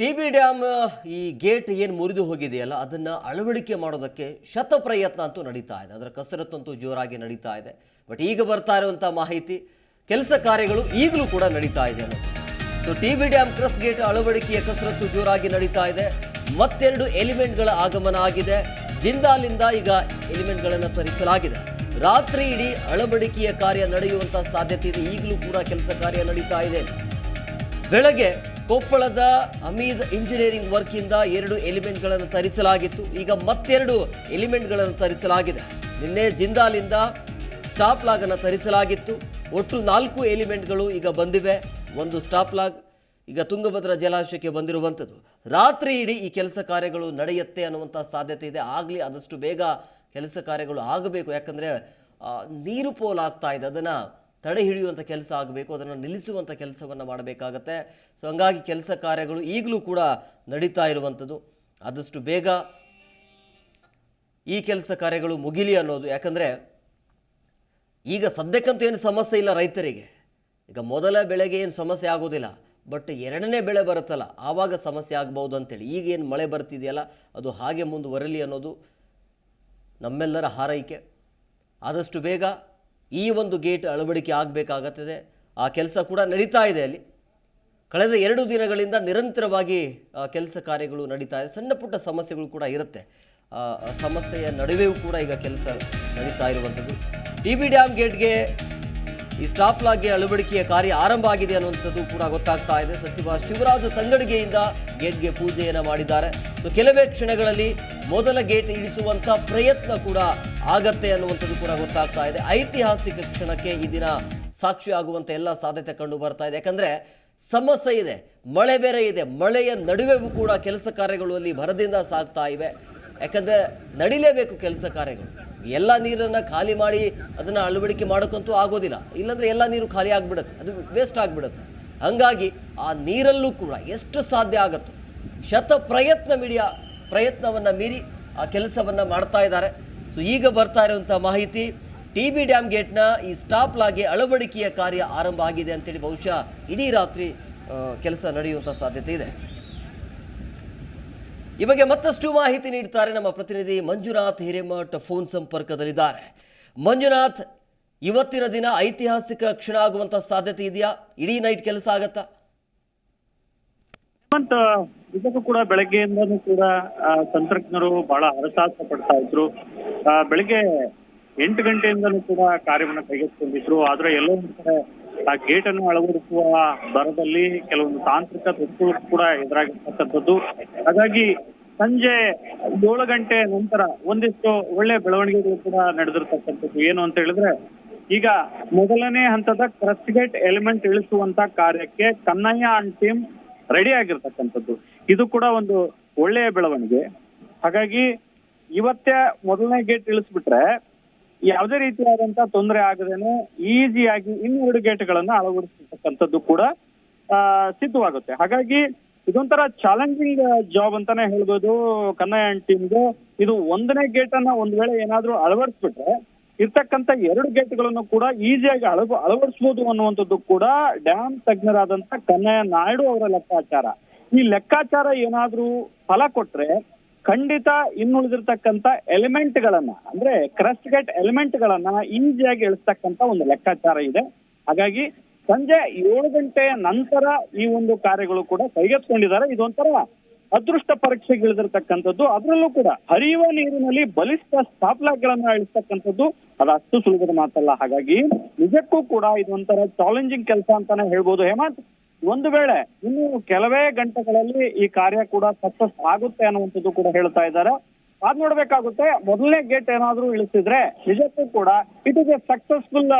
T B dam, ಈ gate ಏನು ಮುರಿದು ಹೋಗಿದೆಯಲ್ಲ, ಅದನ್ನು ಅಳವಡಿಕೆ ಮಾಡೋದಕ್ಕೆ ಶತ ಪ್ರಯತ್ನ ಅಂತೂ ನಡೀತಾ ಇದೆ. ಅದರ ಕಸರತ್ತಂತೂ ಜೋರಾಗಿ ನಡೀತಾ ಇದೆ. ಬಟ್ ಈಗ ಬರ್ತಾ ಇರುವಂಥ ಮಾಹಿತಿ, ಕೆಲಸ ಕಾರ್ಯಗಳು ಈಗಲೂ ಕೂಡ ನಡೀತಾ ಇದೆ so T B dam crest gate ಅಳವಡಿಕೆಯ ಕಸರತ್ತು ಜೋರಾಗಿ ನಡೀತಾ ಇದೆ. ಮತ್ತೆರಡು ಎಲಿಮೆಂಟ್ಗಳ ಆಗಮನ ಆಗಿದೆ. ಜಿಂದಾಲಿಂದ ಈಗ ಎಲಿಮೆಂಟ್ಗಳನ್ನು ತರಿಸಲಾಗಿದೆ. ರಾತ್ರಿ ಇಡೀ ಅಳವಡಿಕೆಯ ಕಾರ್ಯ ನಡೆಯುವಂಥ ಸಾಧ್ಯತೆ ಇದೆ. ಈಗಲೂ ಕೂಡ ಕೆಲಸ ಕಾರ್ಯ ನಡೀತಾ ಇದೆ. ಬೆಳಗ್ಗೆ ಕೊಪ್ಪಳದ ಅಮೀದ್ ಇಂಜಿನಿಯರಿಂಗ್ ವರ್ಕಿಂದ ಎರಡು ಎಲಿಮೆಂಟ್ಗಳನ್ನು ತರಿಸಲಾಗಿತ್ತು. ಈಗ ಮತ್ತೆರಡು ಎಲಿಮೆಂಟ್ಗಳನ್ನು ತರಿಸಲಾಗಿದೆ. ನಿನ್ನೆ ಜಿಂದಾಲಿಂದ ಸ್ಟಾಪ್ ಲಾಗ್ ಅನ್ನು ತರಿಸಲಾಗಿತ್ತು. ಒಟ್ಟು ನಾಲ್ಕು ಎಲಿಮೆಂಟ್ಗಳು ಈಗ ಬಂದಿವೆ. ಒಂದು ಸ್ಟಾಪ್ ಲಾಗ್ ಈಗ ತುಂಗಭದ್ರಾ ಜಲಾಶಯಕ್ಕೆ ಬಂದಿರುವಂಥದ್ದು. ರಾತ್ರಿ ಇಡೀ ಈ ಕೆಲಸ ಕಾರ್ಯಗಳು ನಡೆಯುತ್ತೆ ಅನ್ನುವಂಥ ಸಾಧ್ಯತೆ ಇದೆ. ಆಗಲಿ ಆದಷ್ಟು ಬೇಗ ಕೆಲಸ ಕಾರ್ಯಗಳು ಆಗಬೇಕು. ಯಾಕಂದರೆ ನೀರು ಪೋಲಾಗ್ತಾ ಇದೆ. ಅದನ್ನು ತಡೆ ಹಿಡಿಯುವಂಥ ಕೆಲಸ ಆಗಬೇಕು, ಅದನ್ನು ನಿಲ್ಲಿಸುವಂಥ ಕೆಲಸವನ್ನು ಮಾಡಬೇಕಾಗತ್ತೆ. ಸೊ ಹಂಗಾಗಿ ಕೆಲಸ ಕಾರ್ಯಗಳು ಈಗಲೂ ಕೂಡ ನಡೀತಾ ಇರುವಂಥದ್ದು. ಆದಷ್ಟು ಬೇಗ ಈ ಕೆಲಸ ಕಾರ್ಯಗಳು ಮುಗಿಲಿ ಅನ್ನೋದು. ಯಾಕಂದರೆ ಈಗ ಸದ್ಯಕ್ಕಂತೂ ಏನು ಸಮಸ್ಯೆ ಇಲ್ಲ ರೈತರಿಗೆ. ಈಗ ಮೊದಲ ಬೆಳೆಗೆ ಏನು ಸಮಸ್ಯೆ ಆಗೋದಿಲ್ಲ. ಬಟ್ ಎರಡನೇ ಬೆಳೆ ಬರುತ್ತಲ್ಲ, ಆವಾಗ ಸಮಸ್ಯೆ ಆಗ್ಬೋದು ಅಂತೇಳಿ. ಈಗೇನು ಮಳೆ ಬರ್ತಿದೆಯಲ್ಲ, ಅದು ಹಾಗೆ ಮುಂದುವರಲಿ ಅನ್ನೋದು ನಮ್ಮೆಲ್ಲರ ಹಾರೈಕೆ. ಆದಷ್ಟು ಬೇಗ ಈ ಒಂದು ಗೇಟ್ ಅಳವಡಿಕೆ ಆಗಬೇಕಾಗುತ್ತದೆ. ಆ ಕೆಲಸ ಕೂಡ ನಡೀತಾ ಇದೆ ಅಲ್ಲಿ. ಕಳೆದ ಎರಡು ದಿನಗಳಿಂದ ನಿರಂತರವಾಗಿ ಕೆಲಸ ಕಾರ್ಯಗಳು ನಡೀತಾ ಇದೆ. ಸಣ್ಣ ಪುಟ್ಟ ಸಮಸ್ಯೆಗಳು ಕೂಡ ಇರುತ್ತೆ. ಸಮಸ್ಯೆಯ ನಡುವೆಯೂ ಕೂಡ ಈಗ ಕೆಲಸ ನಡೀತಾ ಇರುವಂಥದ್ದು. ಟಿ ಬಿ ಡ್ಯಾಮ್ ಗೇಟ್ಗೆ ಈ ಸ್ಟಾಪ್ ಲಾಗ್ಗೆ ಅಳವಡಿಕೆಯ ಕಾರ್ಯ ಆರಂಭ ಆಗಿದೆ ಅನ್ನುವಂಥದ್ದು ಕೂಡ ಗೊತ್ತಾಗ್ತಾ ಇದೆ. ಸಚಿವ ಶಿವರಾಜ ತಂಗಡಿಗೆಯಿಂದ ಗೇಟ್ಗೆ ಪೂಜೆಯನ್ನು ಮಾಡಿದ್ದಾರೆ. ಸೊ ಕೆಲವೇ ಕ್ಷಣಗಳಲ್ಲಿ ಮೊದಲ ಗೇಟ್ ಇಳಿಸುವಂಥ ಪ್ರಯತ್ನ ಕೂಡ ಆಗತ್ತೆ ಅನ್ನುವಂಥದ್ದು ಕೂಡ ಗೊತ್ತಾಗ್ತಾ ಇದೆ. ಐತಿಹಾಸಿಕ ಕ್ಷಣಕ್ಕೆ ಈ ದಿನ ಸಾಕ್ಷಿ ಆಗುವಂಥ ಎಲ್ಲ ಸಾಧ್ಯತೆ ಕಂಡು ಬರ್ತಾ ಇದೆ. ಯಾಕಂದ್ರೆ ಸಮಸ್ಯೆ ಇದೆ, ಮಳೆ ಬೇರೆ ಇದೆ, ಮಳೆಯ ನಡುವೆಗೂ ಕೂಡ ಕೆಲಸ ಕಾರ್ಯಗಳು ಅಲ್ಲಿ ಭರದಿಂದ ಸಾಗ್ತಾ ಇವೆ. ಯಾಕಂದ್ರೆ ನಡಿಲೇಬೇಕು ಕೆಲಸ ಕಾರ್ಯಗಳು. ಎಲ್ಲ ನೀರನ್ನು ಖಾಲಿ ಮಾಡಿ ಅದನ್ನು ಅಳವಡಿಕೆ ಮಾಡೋಕ್ಕಂತೂ ಆಗೋದಿಲ್ಲ. ಇಲ್ಲಾಂದರೆ ಎಲ್ಲ ನೀರು ಖಾಲಿ ಆಗಿಬಿಡುತ್ತೆ, ಅದು ವೇಸ್ಟ್ ಆಗಿಬಿಡುತ್ತೆ. ಹಾಗಾಗಿ ಆ ನೀರಲ್ಲೂ ಕೂಡ ಎಷ್ಟು ಸಾಧ್ಯ ಆಗುತ್ತೋ ಶತ ಪ್ರಯತ್ನ ಮೀಡಿಯಾ ಪ್ರಯತ್ನವನ್ನು ಮೀರಿ ಆ ಕೆಲಸವನ್ನು ಮಾಡ್ತಾ ಇದ್ದಾರೆ. ಸೊ ಈಗ ಬರ್ತಾ ಇರುವಂಥ ಮಾಹಿತಿ, ಟಿ ಬಿ ಡ್ಯಾಮ್ ಗೇಟ್ನ ಈ ಸ್ಟಾಪ್ ಲಾಗೆ ಅಳವಡಿಕೆಯ ಕಾರ್ಯ ಆರಂಭ ಆಗಿದೆ ಅಂತೇಳಿ ಬಹುಶಃ ಇಡೀ ರಾತ್ರಿ ಕೆಲಸ ನಡೆಯುವಂಥ ಸಾಧ್ಯತೆ ಇದೆ. ಈ ಬಗ್ಗೆ ಮತ್ತಷ್ಟು ಮಾಹಿತಿ ನೀಡ್ತಾರೆ ನಮ್ಮ ಪ್ರತಿನಿಧಿ ಮಂಜುನಾಥ್ ಹಿರೇಮಠ್ ಫೋನ್ ಸಂಪರ್ಕದಲ್ಲಿದ್ದಾರೆ. ಮಂಜುನಾಥ್, ಇವತ್ತಿನ ದಿನ ಐತಿಹಾಸಿಕ ಕ್ಷಣ ಆಗುವಂಥ ಸಾಧ್ಯತೆ ಇದೆಯಾ? ಇಡೀ ನೈಟ್ ಕೆಲಸ ಆಗತ್ತಾ? ಹೇಮಂತ್ ಇದಕ್ಕೂ ಕೂಡ ಬೆಳಗ್ಗೆಯಿಂದನೂ ಕೂಡ ತಂತ್ರಜ್ಞರು ಬಹಳ ಹರಸಾಹಸ ಪಡ್ತಾ ಇದ್ರು. ಬೆಳಗ್ಗೆ ಎಂಟು ಗಂಟೆಯಿಂದಲೂ ಕೂಡ ಕಾರ್ಯವನ್ನು ಕೈಗೆತ್ತಿಕೊಂಡಿದ್ರು. ಆದ್ರೆ ಎಲ್ಲೋ ಒಂದ್ ಕಡೆ ಆ ಗೇಟ್ ಅನ್ನು ಅಳವಡಿಸುವ ದರದಲ್ಲಿ ಕೆಲವೊಂದು ತಾಂತ್ರಿಕ ತೊಡಕುಗಳು ಕೂಡ ಎದುರಾಗಿರ್ತಕ್ಕಂಥದ್ದು. ಹಾಗಾಗಿ ಸಂಜೆ ಏಳು ಗಂಟೆ ನಂತರ ಒಂದಿಷ್ಟು ಒಳ್ಳೆ ಬೆಳವಣಿಗೆಗಳು ಕೂಡ ನಡೆದಿರ್ತಕ್ಕಂಥದ್ದು. ಏನು ಅಂತ ಹೇಳಿದ್ರೆ, ಈಗ ಮೊದಲನೇ ಹಂತದ ಕ್ರಸ್ಗೇಟ್ ಗೇಟ್ ಎಲಿಮೆಂಟ್ ಇಳಿಸುವಂತ ಕಾರ್ಯಕ್ಕೆ ಕನ್ನಯ್ಯ ಅಂಡ್ ಟೀಮ್ ರೆಡಿ ಆಗಿರ್ತಕ್ಕಂಥದ್ದು. ಇದು ಕೂಡ ಒಂದು ಒಳ್ಳೆಯ ಬೆಳವಣಿಗೆ. ಹಾಗಾಗಿ ಇವತ್ತೇ ಮೊದಲನೇ ಗೇಟ್ ಇಳಿಸ್ಬಿಟ್ರೆ ಯಾವುದೇ ರೀತಿಯಾದಂತಹ ತೊಂದರೆ ಆಗದೇನೆ ಈಸಿಯಾಗಿ ಇನ್ನೆರಡು ಗೇಟ್ಗಳನ್ನ ಅಳವಡಿಸತಕ್ಕಂಥದ್ದು ಕೂಡ ಸಿದ್ಧವಾಗುತ್ತೆ. ಹಾಗಾಗಿ ಇದೊಂಥರ ಚಾಲೆಂಜಿಂಗ್ ಜಾಬ್ ಅಂತಾನೆ ಹೇಳ್ಬೋದು ಕನ್ನಯ್ಯ ಟೀಮ್ಗೆ ಇದು ಒಂದನೇ ಗೇಟ್ ಅನ್ನ ಒಂದ್ ವೇಳೆ ಏನಾದ್ರೂ ಅಳವಡಿಸ್ಬಿಟ್ರೆ ಇರ್ತಕ್ಕಂಥ ಎರಡು ಗೇಟ್ಗಳನ್ನು ಕೂಡ ಈಸಿಯಾಗಿ ಅಳವ ಅಳವಡಿಸಬಹುದು ಅನ್ನುವಂಥದ್ದು ಕೂಡ ಡ್ಯಾಮ್ ತಜ್ಞರಾದಂತ ಕನ್ನಯ್ಯ ನಾಯ್ಡು ಅವರ ಲೆಕ್ಕಾಚಾರ. ಈ ಲೆಕ್ಕಾಚಾರ ಏನಾದ್ರೂ ಫಲ ಕೊಟ್ರೆ ಖಂಡಿತ ಇನ್ನುಳಿದಿರ್ತಕ್ಕಂಥ ಎಲಿಮೆಂಟ್ ಗಳನ್ನ, ಅಂದ್ರೆ ಕ್ರಸ್ಟ್ ಗೇಟ್ ಎಲಿಮೆಂಟ್ ಗಳನ್ನ ಈಸಿಯಾಗಿ ಇಳಿಸ್ತಕ್ಕಂಥ ಒಂದು ಲೆಕ್ಕಾಚಾರ ಇದೆ. ಹಾಗಾಗಿ ಸಂಜೆ ಏಳು ಗಂಟೆಯ ನಂತರ ಈ ಒಂದು ಕಾರ್ಯಗಳು ಕೂಡ ಕೈಗೆತ್ಕೊಂಡಿದ್ದಾರೆ ಇದೊಂಥರ ಅದೃಷ್ಟ ಪರೀಕ್ಷೆಗೆ ಇಳಿದಿರ್ತಕ್ಕಂಥದ್ದು ಅದರಲ್ಲೂ ಕೂಡ ಹರಿಯುವ ನೀರಿನಲ್ಲಿ ಬಲಿಷ್ಠ ಗಳನ್ನ ಇಳಿಸ್ತಕ್ಕಂಥದ್ದು ಅದು ಅಷ್ಟು ಸುಲಭದ ಮಾತಲ್ಲ. ಹಾಗಾಗಿ ನಿಜಕ್ಕೂ ಕೂಡ ಇದೊಂಥರ ಚಾಲೆಂಜಿಂಗ್ ಕೆಲಸ ಅಂತಾನೆ ಹೇಳ್ಬೋದು. ಹೇಮಂತ್ ಒಂದು ವೇಳೆ ಇನ್ನು ಕೆಲವೇ ಗಂಟೆಗಳಲ್ಲಿ ಈ ಕಾರ್ಯ ಕೂಡ ಸಕ್ಸಸ್ ಆಗುತ್ತೆ ಅನ್ನುವಂಥದ್ದು ಕೂಡ ಹೇಳ್ತಾ ಇದ್ದಾರೆ. ಅದ್ ನೋಡ್ಬೇಕಾಗುತ್ತೆ, ಮೊದಲನೇ ಗೇಟ್ ಏನಾದ್ರೂ ಇಳಿಸಿದ್ರೆ ನಿಜಕ್ಕೂ ಕೂಡ it is a successful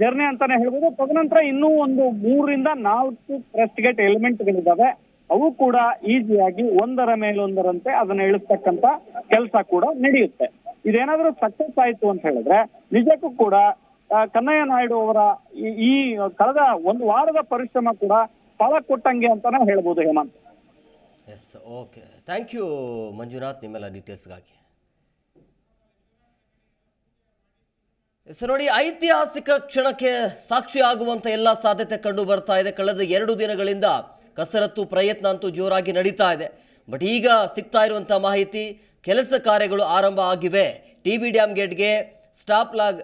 journey ಅಂತಾನೆ ಹೇಳ್ಬೋದು. ತದನಂತರ ಇನ್ನೂ ಒಂದು ಮೂರರಿಂದ ನಾಲ್ಕು ಕ್ರೆಸ್ಟ್ ಗೇಟ್ ಎಲಿಮೆಂಟ್ಗಳಿದಾವೆ ಅವು ಕೂಡ ಈಸಿಯಾಗಿ ಒಂದರ ಮೇಲೊಂದರಂತೆ ಅದನ್ನ ಇಳಿಸ್ತಕ್ಕಂತ ಕೆಲಸ ಕೂಡ ನಡೆಯುತ್ತೆ. ಇದೇನಾದ್ರೂ ಸಕ್ಸಸ್ ಆಯ್ತು ಅಂತ ಹೇಳಿದ್ರೆ, ನಿಜಕ್ಕೂ ಕೂಡ ಕನ್ನಯ್ಯ ನಾಯ್ಡು ಅವರ ಈ- ಈ ಕಳೆದ ಒಂದು ವಾರದ ಪರಿಶ್ರಮ ಕೂಡ ಫಲ ಕೊಟ್ಟಂಗೆ ಅಂತಾನೆ ಹೇಳ್ಬೋದು Hemanth. Yes okay thank you Manjunath, ನಿಮ್ಮೆಲ್ಲ ಡೀಟೇಲ್ಸ್ಗಾಗಿ ಎಸ್ ನೋಡಿ, ಐತಿಹಾಸಿಕ ಕ್ಷಣಕ್ಕೆ ಸಾಕ್ಷಿ ಆಗುವಂತ ಎಲ್ಲ ಸಾಧ್ಯತೆ ಕಂಡು ಬರ್ತಾ ಇದೆ. ಕಳೆದ ಎರಡು ದಿನಗಳಿಂದ ಕಸರತ್ತು ಪ್ರಯತ್ನ ಅಂತೂ ಜೋರಾಗಿ ನಡೀತಾ ಇದೆ. ಬಟ್ ಈಗ ಸಿಗ್ತಾ ಇರುವಂಥ ಮಾಹಿತಿ ಕೆಲಸ ಕಾರ್ಯಗಳು ಆರಂಭ ಆಗಿವೆ. ಟಿ ಬಿ ಡ್ಯಾಮ್ ಗೇಟ್ಗೆ ಸ್ಟಾಪ್ ಲಾಗ್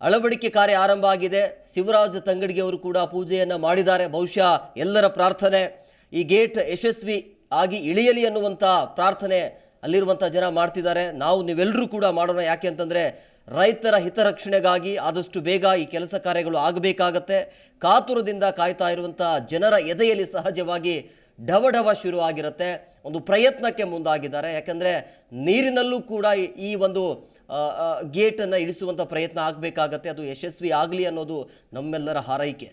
ಅಳವಡಿಕೆ ಕಾರ್ಯ ಆರಂಭ ಆಗಿದೆ. ಶಿವರಾಜ ತಂಗಡಿಗೆ ಅವರು ಕೂಡ ಪೂಜೆಯನ್ನು ಮಾಡಿದ್ದಾರೆ. ಬಹುಶಃ ಎಲ್ಲರ ಪ್ರಾರ್ಥನೆ ಈ ಗೇಟ್ ಯಶಸ್ವಿ ಆಗಿ ಇಳಿಯಲಿ ಅನ್ನುವಂಥ ಪ್ರಾರ್ಥನೆ ಅಲ್ಲಿರುವಂಥ ಜನ ಮಾಡ್ತಿದ್ದಾರೆ. ನಾವು ನೀವೆಲ್ಲರೂ ಕೂಡ ಮಾಡೋಣ ಯಾಕೆ ಅಂತಂದರೆ ರೈತರ ಹಿತರಕ್ಷಣೆಗಾಗಿ ಆದಷ್ಟು ಬೇಗ ಈ ಕೆಲಸ ಕಾರ್ಯಗಳು ಆಗಬೇಕಾಗತ್ತೆ. ಕಾತುರದಿಂದ ಕಾಯ್ತಾ ಇರುವಂಥ ಜನರ ಎದೆಯಲ್ಲಿ ಸಹಜವಾಗಿ ಢವಢವ ಶುರು ಆಗಿರುತ್ತೆ. ಒಂದು ಪ್ರಯತ್ನಕ್ಕೆ ಮುಂದಾಗಿದ್ದಾರೆ. ಯಾಕಂದರೆ ನೀರಿನಲ್ಲೂ ಕೂಡ ಈ- ಒಂದು ಗೇಟನ್ನು ಇಳಿಸುವಂಥ ಪ್ರಯತ್ನ ಆಗಬೇಕಾಗತ್ತೆ. ಅದು ಯಶಸ್ವಿ ಆಗಲಿ ಅನ್ನೋದು ನಮ್ಮೆಲ್ಲರ ಹಾರೈಕೆ.